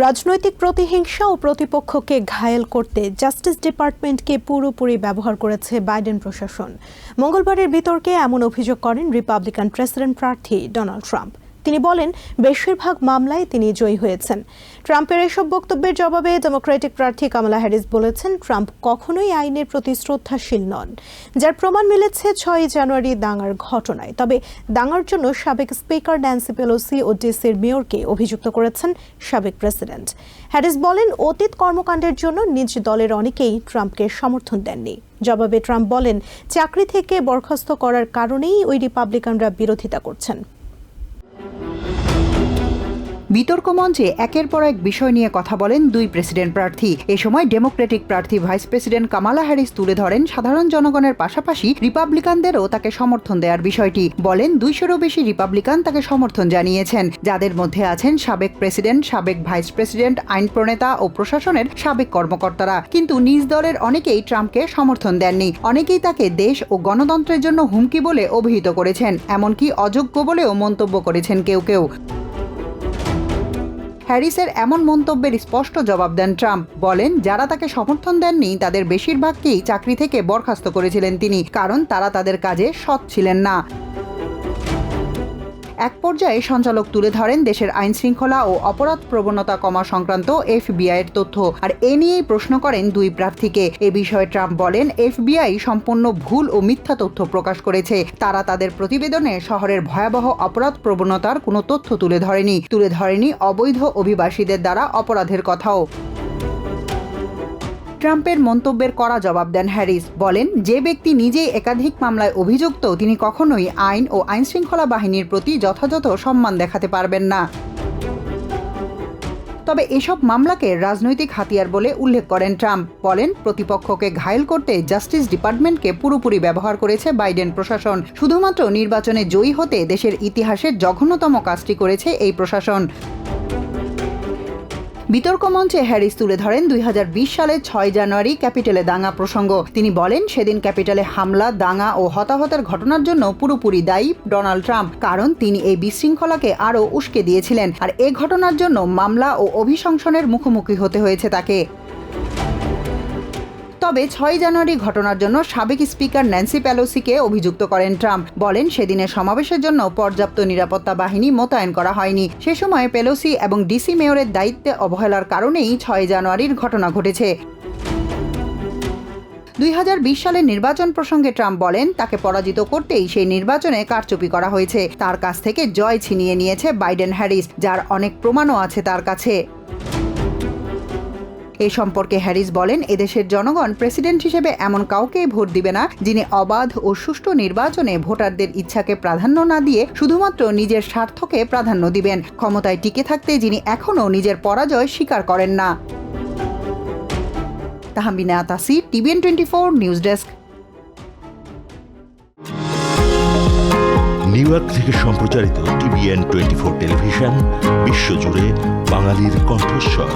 রাজনৈতিক প্রতিহিংসা ও প্রতিপক্ষকে ঘায়েল করতে জাস্টিস ডিপার্টমেন্টকে পুরোপুরি ব্যবহার করেছে বাইডেন প্রশাসন। মঙ্গলবারের বিতর্কে এমন অভিযোগ করেন রিপাবলিকান প্রেসিডেন্ট প্রার্থী ডোনাল্ড ট্রাম্প। তিনি বলেন, বেশিরভাগ মামলায় তিনি জয়ী হয়েছেন। ট্রাম্পের এসব বক্তব্যের জবাবে ডেমোক্রেটিক প্রার্থী কামালা হ্যারিস বলেছেন, ট্রাম্প কখনোই আইনের প্রতি শ্রদ্ধাশীল নন। যার প্রমাণ মিলেছে ছয় জানুয়ারি দাঙ্গার ঘটনায়। তবে দাঙ্গার জন্য সাবেক স্পিকার ন্যান্সি পেলোসি ও ডিসির মেয়রকে অভিযুক্ত করেছেন সাবেক প্রেসিডেন্ট। হ্যারিস বলেন, অতীত কর্মকাণ্ডের জন্য নিজ দলের অনেকেই ট্রাম্পকে সমর্থন দেননি। জবাবে ট্রাম্প বলেন, চাকরি থেকে বরখাস্ত করার কারণেই ওই রিপাবলিকানরা বিরোধিতা করছেন। বিতর্ক মঞ্চে একের পর এক বিষয় নিয়ে কথা বলেন দুই প্রেসিডেন্ট প্রার্থী। এ সময় ডেমোক্রেটিক প্রার্থী ভাইস প্রেসিডেন্ট কামালা হ্যারিস তুলে ধরেন সাধারণ জনগণের পাশাপাশি রিপাবলিকানদেরও তাকে সমর্থন দেওয়ার বিষয়টি। বলেন দুইশোরও বেশি রিপাবলিকান তাকে সমর্থন জানিয়েছেন। যাদের মধ্যে আছেন সাবেক প্রেসিডেন্ট, সাবেক ভাইস প্রেসিডেন্ট, আইন প্রণেতা ও প্রশাসনের সাবেক কর্মকর্তারা। কিন্তু নিজ দলের অনেকেই ট্রাম্পকে সমর্থন দেননি। অনেকেই তাকে দেশ ও গণতন্ত্রের জন্য হুমকি বলে অভিহিত করেছেন। এমনকি অযোগ্য বলেও মন্তব্য করেছেন কেউ কেউ। হ্যারিসের এমন মন্তব্যের স্পষ্ট জবাব দেন ট্রাম্প। বলেন, যারা তাকে সমর্থন দেননি, তাদের বেশিরভাগকেই চাকরি থেকে বরখাস্ত করেছিলেন তিনি, কারণ তারা তাদের কাজে সৎ ছিলেন না। এক পর্যায়ে সঞ্চালক তুলে ধরেন দেশের আইন শৃঙ্খলা ও অপরাধ প্রবণতা কমা সংক্রান্ত এফবিআই এর তথ্য। আর এ নিয়েই প্রশ্ন করেন দুই প্রার্থীকে। এ বিষয়ে ট্রাম্প বলেন, এফবিআই সম্পূর্ণ ভুল ও মিথ্যা তথ্য প্রকাশ করেছে। তারা তাদের প্রতিবেদনে শহরের ভয়াবহ অপরাধ প্রবণতার কোনো তথ্য তুলে ধরেনি। তুলে ধরেনি অবৈধ অভিবাসীদের দ্বারা অপরাধের কথাও। ট্রাম্পের মন্তব্যের কড়া জবাব দেন হ্যারিস। বলেন, যে ব্যক্তি নিজেই একাধিক মামলায় অভিযুক্ত, তিনি কখনোই আইন ও আইনশৃঙ্খলা বাহিনীর প্রতি যথাযথ সম্মান দেখাতে পারবেন না। তবে এসব মামলাকে রাজনৈতিক হাতিয়ার বলে উল্লেখ করেন ট্রাম্প। বলেন, প্রতিপক্ষকে ঘায়েল করতে জাস্টিস ডিপার্টমেন্টকে পুরোপুরি ব্যবহার করেছে বাইডেন প্রশাসন। শুধুমাত্র নির্বাচনে জয়ী হতে দেশের ইতিহাসের জঘন্যতম কাজটি করেছে এই প্রশাসন। বিতর্ক মঞ্চে হ্যারিস তুলে ধরেন দুই সালে ছয় জানুয়ারি ক্যাপিটালে দাঙ্গা প্রসঙ্গ। তিনি বলেন, সেদিন ক্যাপিটালে হামলা, দাঙ্গা ও হতাহতের ঘটনার জন্য পুরোপুরি দায়ী ডোনাল্ড ট্রাম্প, কারণ তিনি এই বিশৃঙ্খলাকে আরও উস্কে দিয়েছিলেন। আর এ ঘটনার জন্য মামলা ও অভিশংসনের মুখোমুখি হতে হয়েছে তাকে। তবে ছয় জানুয়ারি ঘটনার জন্য সাবেক স্পিকার ন্যান্সি প্যালোসিকে অভিযুক্ত করেন ট্রাম্প। বলেন, সেদিনের সমাবেশের জন্য পর্যাপ্ত নিরাপত্তা বাহিনী মোতায়েন করা হয়নি। সে সময় পেলোসি এবং ডিসি মেয়রের দায়িত্বে অবহেলার কারণেই ছয় জানুয়ারির ঘটনা ঘটেছে। দুই হাজার বিশ সালের নির্বাচন প্রসঙ্গে ট্রাম্প বলেন, তাকে পরাজিত করতেই সেই নির্বাচনে কারচুপি করা হয়েছে। তার কাছ থেকে জয় ছিনিয়ে নিয়েছে বাইডেন হ্যারিস যার অনেক প্রমাণও আছে তার কাছে। এ সম্পর্কে হ্যারিস বলেন, এদেশের জনগণ প্রেসিডেন্ট হিসেবে এমন কাউকেই ভোট দিবে না, যিনি অবাধ ও সুষ্ঠু নির্বাচনে ভোটারদের ইচ্ছাকে প্রাধান্য না দিয়ে শুধুমাত্র নিজের স্বার্থকে প্রাধান্য দিবেন। ক্ষমতায় টিকে থাকতে যিনি এখনও নিজের পরাজয় স্বীকার করেন না। Tahmina Tasi TVN twenty four news desk. New York থেকে সম্প্রচারিত টিভিএন টোয়েন্টি ফোর টেলিভিশন, বিশ্বজুড়ে বাঙালির কণ্ঠস্বর।